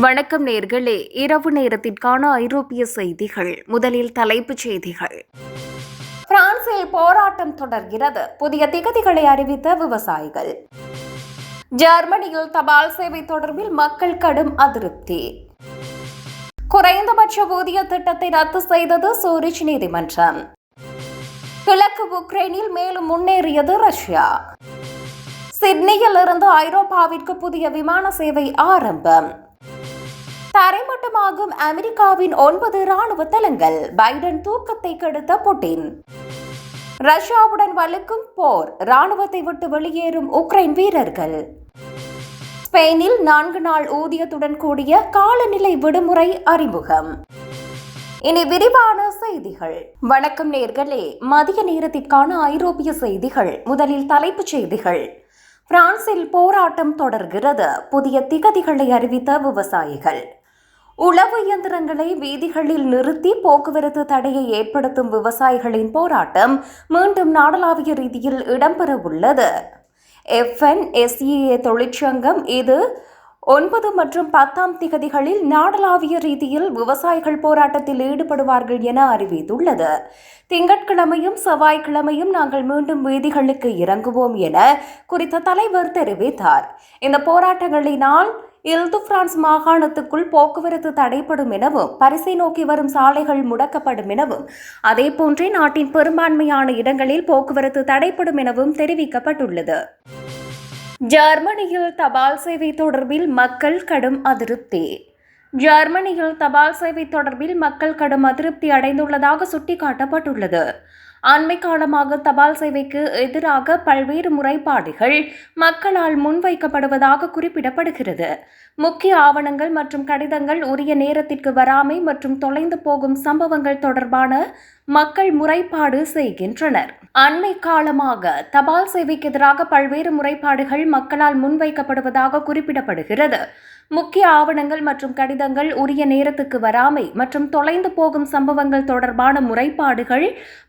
வணக்கம் நேர்களே. இரவு நேரத்திற்கான ஐரோப்பிய செய்திகள். முதலில் தலைப்புச் செய்திகள். பிரான்சில் போராட்டம் தொடர்கிறது. புதிய திகதிகளை அறிவித்த விவசாயிகள். ஜெர்மனியில் தபால் சேவை தொடர்பில் மக்கள் கடும் அதிருப்தி. குறைந்தபட்ச ஊதிய திட்டத்தை ரத்து செய்தது சூரிச் நீதிமன்றம். கிழக்கு உக்ரைனில் மேலும் முன்னேறியது ரஷ்யா. சிட்னியில் இருந்து ஐரோப்பாவிற்கு புதிய விமான சேவை ஆரம்பம். தரைமட்டமாகும் அமெரிக்காவின் ஒன்பது ராணுவ தளங்கள். பைடன் தூக்கத்தை கெடுத்த புட்டின். ரஷ்யாவுடன் வலுக்கும் போர். ராணுவத்தை விட்டு வெளியேறும் உக்ரைன் வீரர்கள். ஸ்பெயினில் நான்கு நாள் ஊதியத்துடன் கூடிய காலநிலை விடுமுறை அறிமுகம். இனி விரிவான செய்திகள். வணக்கம் நேர்களே. மதிய நேரத்திற்கான ஐரோப்பிய செய்திகள். முதலில் தலைப்புச் செய்திகள். பிரான்சில் போராட்டம் தொடர்கிறது. புதிய திகதிகளை அறிவித்த விவசாயிகள். உளவு இயந்திரங்களை வீதிகளில் நிறுத்தி போக்குவரத்து தடையை ஏற்படுத்தும் விவசாயிகளின் போராட்டம் மீண்டும் நாடளாவிய ரீதியில் இடம்பெற உள்ளது. எஃப்என்எஸ்இஏ தொழிற்சங்கம் இது ஒன்பது மற்றும் பத்தாம் திகதிகளில் நாடளாவிய ரீதியில் விவசாயிகள் போராட்டத்தில் ஈடுபடுவார்கள் என அறிவித்துள்ளது. திங்கட்கிழமையும் செவ்வாய்க்கிழமையும் நாங்கள் மீண்டும் வீதிகளுக்கு இறங்குவோம் என குறித்த தலைவர் தெரிவித்தார். இந்த போராட்டங்களினால் இல்து பிரான்ஸ் மாகாணத்துக்குள் போக்குவரத்து தடைப்படும் எனவும் பரிசை நோக்கி வரும் சாலைகள் முடக்கப்படும் எனவும் அதேபோன்றே நாட்டின் பெரும்பான்மையான இடங்களில் போக்குவரத்து தடைப்படும் எனவும் தெரிவிக்கப்பட்டுள்ளது. ஜெர்மனியில் தபால் சேவை தொடர்பில் மக்கள் கடும் அதிருப்தி. ஜெர்மனியில் தபால் சேவை தொடர்பில் மக்கள் கடும் அதிருப்தி அடைந்துள்ளதாக சுட்டிக்காட்டப்பட்டுள்ளது. அண்மை காலமாக தபால் சேவைக்கு எதிராக பல்வேறு முறைப்பாடுகள் மக்களால் முன்வைக்கப்படுவதாக குறிப்பிடப்படுகிறது. முக்கிய ஆவணங்கள் மற்றும் கடிதங்கள் உரிய நேரத்திற்கு வராமை மற்றும் தொலைந்து போகும் சம்பவங்கள் தொடர்பான மக்கள் முறைப்பாடு செய்கின்றனர். அண்மை காலமாக தபால் சேவைக்கு எதிராக பல்வேறு முறைப்பாடுகள் மக்களால் முன்வைக்கப்படுவதாக குறிப்பிடப்படுகிறது. முக்கிய ஆவணங்கள் மற்றும் கடிதங்கள் உரிய நேரத்துக்கு வராமை மற்றும் தொலைந்து போகும் சம்பவங்கள் தொடர்பான முறைப்பாடுகள்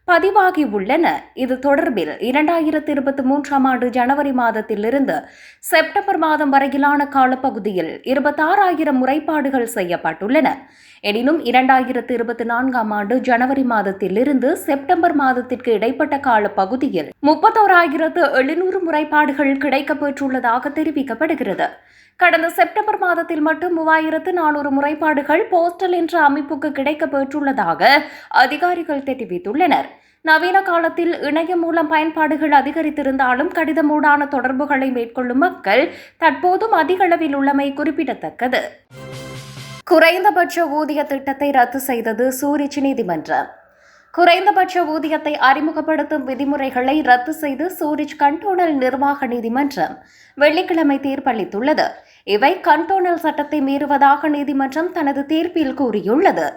பதிவாகி உள்ளன. இது தொடர்பில் இரண்டாயிரத்தி இருபத்தி மூன்றாம் ஆண்டு ஜனவரி மாதத்திலிருந்து செப்டம்பர் மாதம் வரையிலான காலப்பகுதியில் இருபத்தாறாயிரம் முறைப்பாடுகள் செய்யப்பட்டுள்ளன. எனினும் இரண்டாயிரத்து இருபத்தி நான்காம் ஆண்டு ஜனவரி மாதத்திலிருந்து செப்டம்பர் மாதத்திற்கு இடைப்பட்ட காலப்பகுதியில் முப்பத்தோராயிரத்து எழுநூறு முறைப்பாடுகள் கிடைக்கப்பெற்றுள்ளதாக தெரிவிக்கப்படுகிறது. கடந்த செப்டம்பர் மாதத்தில் மட்டும் மூவாயிரத்து நானூறு முறைப்பாடுகள் போஸ்டல் என்ற அமைப்புக்கு கிடைக்கப்பெற்றுள்ளதாக அதிகாரிகள் தெரிவித்துள்ளனர். நவீன காலத்தில் இணையம் மூலம் பயன்பாடுகள் அதிகரித்திருந்தாலும் கடிதமூடான தொடர்புகளை மேற்கொள்ளும் மக்கள் தற்போதும் அதிக அளவில் உள்ளமை குறிப்பிடத்தக்கது. குறைந்தபட்ச ஊதிய திட்டத்தை ரத்து செய்தது சூரிச் நீதிமன்றம். குறைந்தபட்ச ஊதியத்தை அறிமுகப்படுத்தும் விதிமுறைகளை ரத்து செய்து சூரிச் கண்டோனல் நிர்வாக நீதிமன்றம் வெள்ளிக்கிழமை தீர்ப்பளித்துள்ளது. இவை கண்டோனல் சட்டத்தை மீறுவதாக நீதிமன்றம் தனது தீர்ப்பில் கூறியுள்ளது.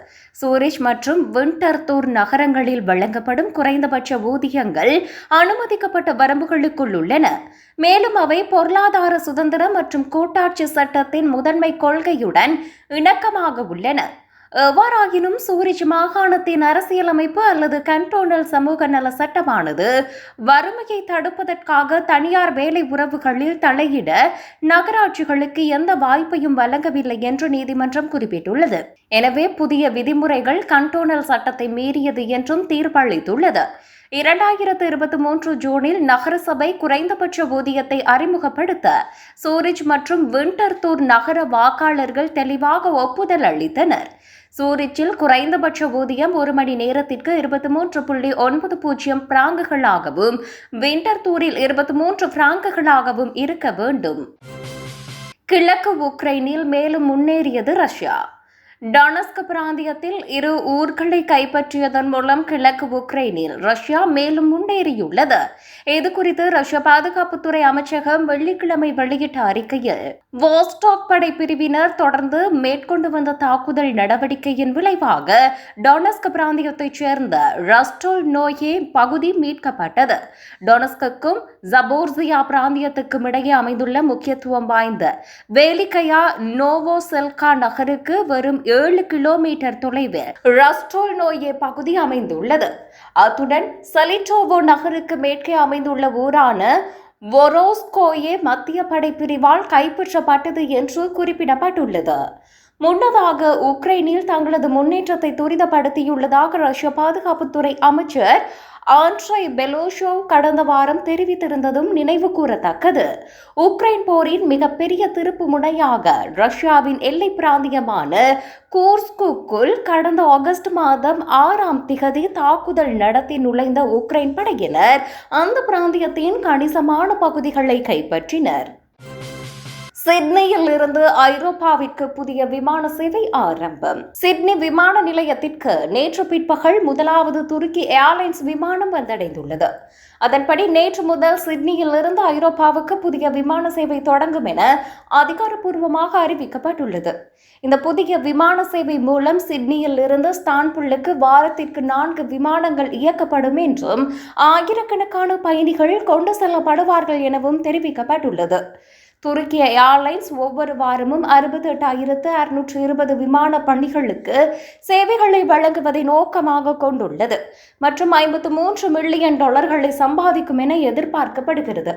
சூரிஷ் மற்றும் விண்டர்தூர் நகரங்களில் வழங்கப்படும் குறைந்தபட்ச ஊதியங்கள் அனுமதிக்கப்பட்ட வரம்புகளுக்குள் உள்ளன மேலும் அவை பொருளாதார சுதந்திரம் மற்றும் கூட்டாட்சி சட்டத்தின் முதன்மை கொள்கையுடன் இணக்கமாக உள்ளன. எவ்வாறாயினும் சூரிச் மாகாணத்தின் அரசியலமைப்பு அல்லது கண்டோனல் சமூக நல சட்டமானது வறுமையை தடுப்பதற்காக தனியார் வேலை உறவுகளில் தலையிட நகராட்சிகளுக்கு எந்த வாய்ப்பையும் வழங்கவில்லை என்று நீதிமன்றம் குறிப்பிட்டுள்ளது. எனவே புதிய விதிமுறைகள் கண்டோனல் சட்டத்தை மீறியது என்றும் தீர்ப்பளித்துள்ளது. இரண்டாயிரத்து இருபத்தி மூன்று ஜூனில் நகரசபை குறைந்தபட்ச ஊதியத்தை அறிமுகப்படுத்த சூரிச் மற்றும் விண்டர்தூர் நகர வாக்காளர்கள் தெளிவாக ஒப்புதல் அளித்தனர். சூரிச்சில் குறைந்தபட்ச ஊதியம் ஒரு மணி நேரத்திற்கு இருபத்தி மூன்று புள்ளி ஒன்பது பூஜ்ஜியம் பிராங்குகளாகவும் விண்டர்தூரில் இருபத்தி மூன்று பிராங்குகளாகவும் இருக்க வேண்டும். கிழக்கு உக்ரைனில் மேலும் முன்னேறியது ரஷ்யா. டானஸ்க் பிராந்தியத்தில் இரு ஊர்களை கைப்பற்றியதன் மூலம் கிழக்கு உக்ரைனில் ரஷ்யா மேலும் முன்னேறியுள்ளது. இது குறித்து ரஷ்ய பாதுகாப்புத்துறை அமைச்சகம் வெள்ளிக்கிழமை வெளியிட்ட அறிக்கையில் வாஸ்டாக் படை பிரிவினர் தொடர்ந்து மேற்கொண்டு வந்த தாக்குதல் நடவடிக்கையின் விளைவாக டொனஸ்க் பிராந்தியத்தைச் சேர்ந்த ரஸ்டோல் நோயே பகுதி மீட்கப்பட்டது. டொனஸ்குக்கும் ஜபோர்சியா பிராந்தியத்துக்கும் இடையே அமைந்துள்ள முக்கியத்துவம் வாய்ந்த வேலிக்கையா நோவோசெல்கா நகருக்கு வரும் ஏழு கிலோமீட்டர் தொலைவில் ரஸ்டோல் நோயே பகுதி அமைந்துள்ளது. அத்துடன் சலிட்டோவோ நகருக்கு மேற்கே அமைந்துள்ள ஊரான வொரோஸ்கோயே மத்திய படை பிரிவால் கைப்பற்றப்பட்டது என்று குறிப்பிடப்பட்டுள்ளது. முன்னதாக உக்ரைனில் தங்களது முன்னேற்றத்தை துரிதப்படுத்தியுள்ளதாக ரஷ்ய பாதுகாப்புத்துறை அமைச்சர் ஆண்ட்ரை பெலோஷோவ் கடந்த வாரம் தெரிவித்திருந்ததும் நினைவு கூறத்தக்கது உக்ரைன் போரின் மிகப்பெரிய திருப்பு முனையாக ரஷ்யாவின் எல்லை பிராந்தியமான கூர்ஸ்குக்குள் கடந்த ஆகஸ்ட் மாதம் ஆறாம் திகதி தாக்குதல் நடத்தி நுழைந்த உக்ரைன் படையினர் அந்த பிராந்தியத்தின் கணிசமான பகுதிகளை கைப்பற்றினர். சிட்னியில் இருந்து ஐரோப்பாவிற்கு புதிய விமான சேவை ஆரம்பம். சிட்னி விமான நிலையத்திற்கு நேற்று பிற்பகல் முதலாவது துருக்கி ஏர்லைன்ஸ் விமானம் வந்தடைந்துள்ளது. அதன்படி நேற்று முதல் சிட்னியில் இருந்து ஐரோப்பாவுக்கு புதிய விமான சேவை தொடங்கும் என அதிகாரப்பூர்வமாக அறிவிக்கப்பட்டுள்ளது. இந்த புதிய விமான சேவை மூலம் சிட்னியில் இருந்து ஸ்தான்புல்லுக்கு வாரத்திற்கு நான்கு விமானங்கள் இயக்கப்படும் என்றும் ஆயிரக்கணக்கான பயணிகள் கொண்டு செல்லப்படுவார்கள் எனவும் தெரிவிக்கப்பட்டுள்ளது. துருக்கிய ஏர்லைன்ஸ் ஒவ்வொரு வாரமும் அறுபத்தி எட்டாயிரத்து அறுநூற்று இருபது விமான பணிகளுக்கு சேவைகளை வழங்குவதை நோக்கமாக கொண்டுள்ளது மற்றும் ஐம்பத்து மூன்று மில்லியன் டாலர்களை சம்பாதிக்கும் என எதிர்பார்க்கப்படுகிறது.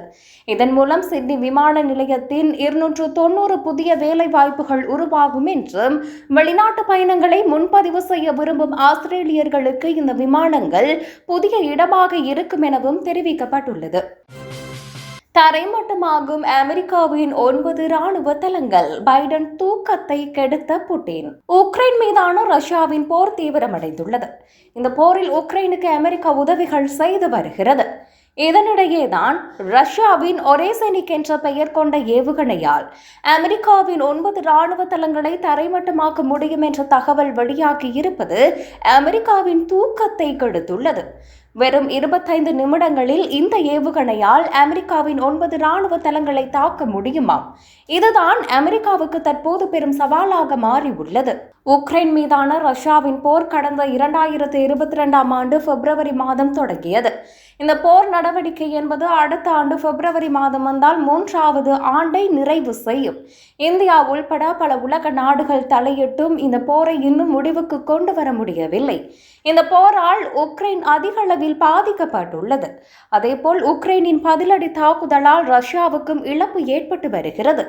இதன் மூலம் சிட்னி விமான நிலையத்தின் இருநூற்று தொன்னூறு புதிய வேலைவாய்ப்புகள் உருவாகும் என்றும் வெளிநாட்டு பயணங்களை முன்பதிவு செய்ய விரும்பும் ஆஸ்திரேலியர்களுக்கு இந்த விமானங்கள் புதிய இடமாக இருக்கும் எனவும் தெரிவிக்கப்பட்டுள்ளது. தரைமட்டமாகும் அமெரிக்காவின் ஒன்பது ராணுவ தளங்கள் பைடன் தூக்கத்தை கெடுத்த புட்டின். உக்ரைன் மீதான ரஷ்யாவின் போர் தீவிரமடைந்துள்ளது. இந்த போரில் உக்ரைனுக்கு அமெரிக்கா உதவிகள் செய்து வருகிறது. இதனிடையேதான் ரஷ்யாவின் ஒரேசெனிக் என்ற பெயர் கொண்ட ஏவுகணையால் அமெரிக்காவின் ஒன்பது ராணுவ தளங்களை தரைமட்டமாக்க முடியும் என்ற தகவல் வெளியாகி இருப்பது அமெரிக்காவின் தூக்கத்தை கெடுத்துள்ளது. வெறும் இருபத்தைந்து நிமிடங்களில் இந்த ஏவுகணையால் அமெரிக்காவின் ஒன்பது ராணுவ தளங்களை தாக்க முடியுமாம்? இதுதான் அமெரிக்காவுக்கு தற்போது பெரும் சவாலாக மாறியுள்ளது. உக்ரைன் மீதான ரஷ்யாவின் போர் கடந்த இரண்டாயிரத்து இருபத்தி ரெண்டாம் ஆண்டு பிப்ரவரி மாதம் தொடங்கியது. இந்த போர் நடவடிக்கை என்பது அடுத்த ஆண்டு பிப்ரவரி மாதம் வந்தால் மூன்றாவது ஆண்டை நிறைவு செய்யும். இந்தியா உள்பட பல உலக நாடுகள் தலையிட்டும் இந்த போரை இன்னும் முடிவுக்கு கொண்டு வர முடியவில்லை. இந்த போரால் உக்ரைன் அதிக அளவில் பாதிக்கப்பட்டுள்ளது. அதேபோல் உக்ரைனின் பதிலடி தாக்குதலால் ரஷ்யாவுக்கும் இழப்பு ஏற்பட்டு வருகிறது.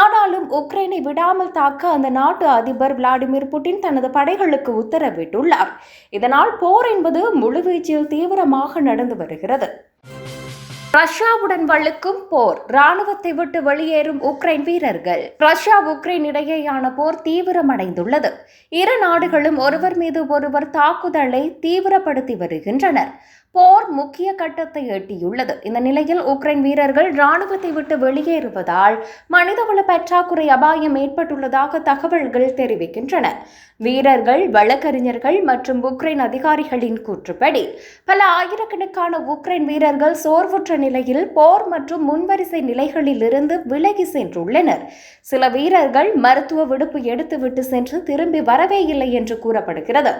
ஆனாலும் உக்ரைனை விடாமல் தாக்க அந்த நாட்டு அதிபர் விளாடிமிர் புட்டின் தனது படைகளுக்கு உத்தரவிட்டுள்ளார். இதனால் போர் என்பது முழுவீச்சில் தீவிரமாக நடந்து வருகிறது ரஷ்யாவுடன் வழுக்கும் போர். ராணுவத்தை விட்டு வெளியேறும் உக்ரைன் வீரர்கள். ரஷ்யா உக்ரைன் இடையேயான போர் தீவிரமடைந்துள்ளது. இரு நாடுகளும் ஒருவர் மீது ஒருவர் தாக்குதலை தீவிரப்படுத்தி வருகின்றனர். போர் முக்கிய கட்டத்தை எட்டியுள்ளது. இந்த நிலையில் உக்ரைன் வீரர்கள் ராணுவத்தை விட்டு வெளியேறுவதால் மனிதவள பற்றாக்குறை அபாயம் ஏற்பட்டுள்ளதாக தகவல்கள் தெரிவிக்கின்றன. வீரர்கள் வழக்கறிஞர்கள் மற்றும் உக்ரைன் அதிகாரிகளின் கூற்றுப்படி பல ஆயிரக்கணக்கான உக்ரைன் வீரர்கள் சோர்வுற்ற நிலையில் போர் மற்றும் முன்வரிசை நிலைகளில் இருந்து விலகி சென்றுள்ளனர். சில வீரர்கள் மருத்துவ விடுப்பு எடுத்துவிட்டு சென்று திரும்பி வரவே இல்லை என்று கூறப்படுகிறது.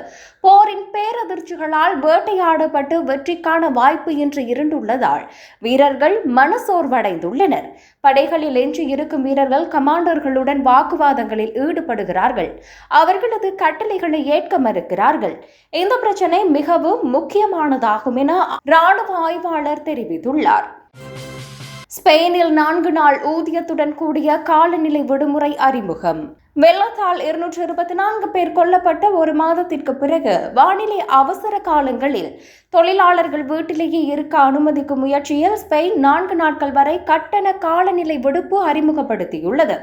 போரின் பேரதிர்ச்சிகளால் வேட்டையாடப்பட்டு வெற்றிக்கான வாய்ப்பு இன்று இருண்டுள்ளதால் வீரர்கள் மனசோர்வடைந்துள்ளனர். படைகளில் என்று இருக்கும் வீரர்கள் கமாண்டர்களுடன் வாக்குவாதங்களில் ஈடுபடுகிறார்கள். அவர்களது கட்டளைகளை ஏற்க மறுக்கிறார்கள். இந்த பிரச்சனை மிகவும் முக்கியமானதாகும் என ராணுவ ஆய்வாளர் தெரிவித்துள்ளார். ஸ்பெயினில் நான்கு நாள் ஊதியத்துடன் கூடிய காலநிலை விடுமுறை அறிமுகம். வெள்ளத்தால் இருநூற்று இருபத்தி நான்கு பேர் கொல்லப்பட்ட ஒரு மாதத்திற்கு பிறகு வானிலை அவசர காலங்களில் தொழிலாளர்கள் வீட்டிலேயே இருக்க அனுமதிக்கும் முயற்சியில் ஸ்பெயின் நான்கு நாட்கள் வரை கட்டண காலநிலை விடுப்பு அறிமுகப்படுத்தியுள்ளது.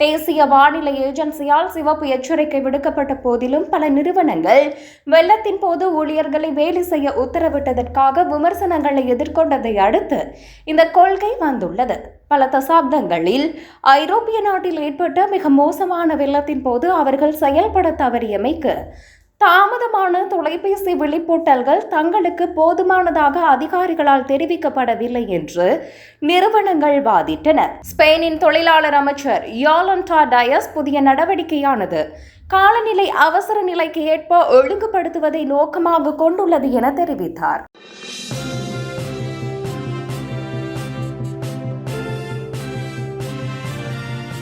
தேசிய வானிலை ஏஜென்சியால் சிவப்பு எச்சரிக்கை விடுக்கப்பட்ட போதிலும் பல நிறுவனங்கள் வெள்ளத்தின் போது ஊழியர்களை வேலை செய்ய உத்தரவிட்டதற்காக விமர்சனங்களை எதிர்கொண்டதை அடுத்து இந்த கொள்கை வந்துள்ளது. பல தசாப்தங்களில் ஐரோப்பிய நாட்டில் ஏற்பட்ட மிக மோசமான வெள்ளத்தின் போது அவர்கள் செயல்பட தவறியமைக்கு தாமதமான தொலைபேசி வெளிப்பூட்டல்கள் தங்களுக்கு போதுமானதாக அதிகாரிகளால் தெரிவிக்கப்படவில்லை என்று நிறுவனங்கள் வாதிட்டன. ஸ்பெயினின் தொழிலாளர் அமைச்சர் யாலண்டா டயஸ் புதிய நடவடிக்கையானது. காலநிலை அவசர நிலைக்கு ஏற்ப ஒழுங்குபடுத்துவதை நோக்கமாக கொண்டுள்ளது என தெரிவித்தார்.